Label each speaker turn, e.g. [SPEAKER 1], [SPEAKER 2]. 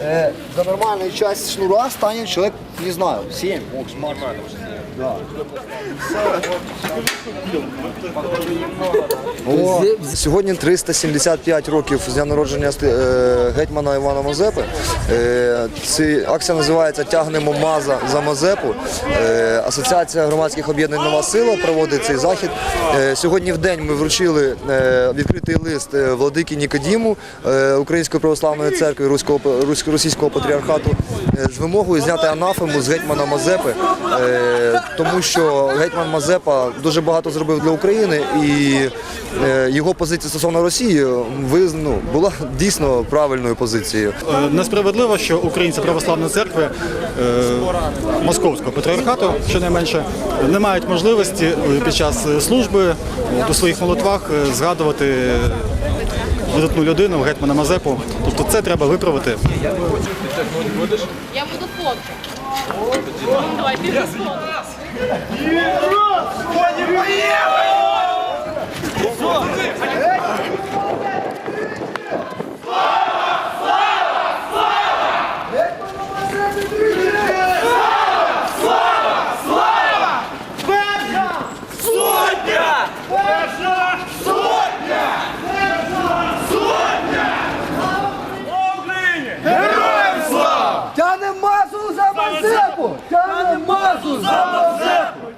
[SPEAKER 1] Е, за нормальний час шнура стане чоловік не знаю, 7, максимум. Да. О, сьогодні 375 років з дня народження е, гетьмана Івана Мазепи. Е, ці акція називається Тягнемо Маза за Мазепу. Е, Асоціація громадських об'єднань Нова сила проводить цей захід. Сьогодні в день ми вручили відкритий лист владики Нікодіму Української православної церкви Руського російського патріархату з вимогою зняти анафему з гетьмана Мазепи, е, тому що гетьман Мазепа дуже багато зробив для України і е, його позиція стосовно Росії ну, була дійсно правильною позицією.
[SPEAKER 2] Е, Несправедливо, що українці православної церкви московського патріархату, щонайменше, не мають можливості під час служби у своїх молитвах згадувати видатну людину, гетьмана Мазепу. Тобто це треба виправити.
[SPEAKER 3] Я буду фото. Давай, ти
[SPEAKER 1] масу за Мазепу! Тянем масу за Мазепу!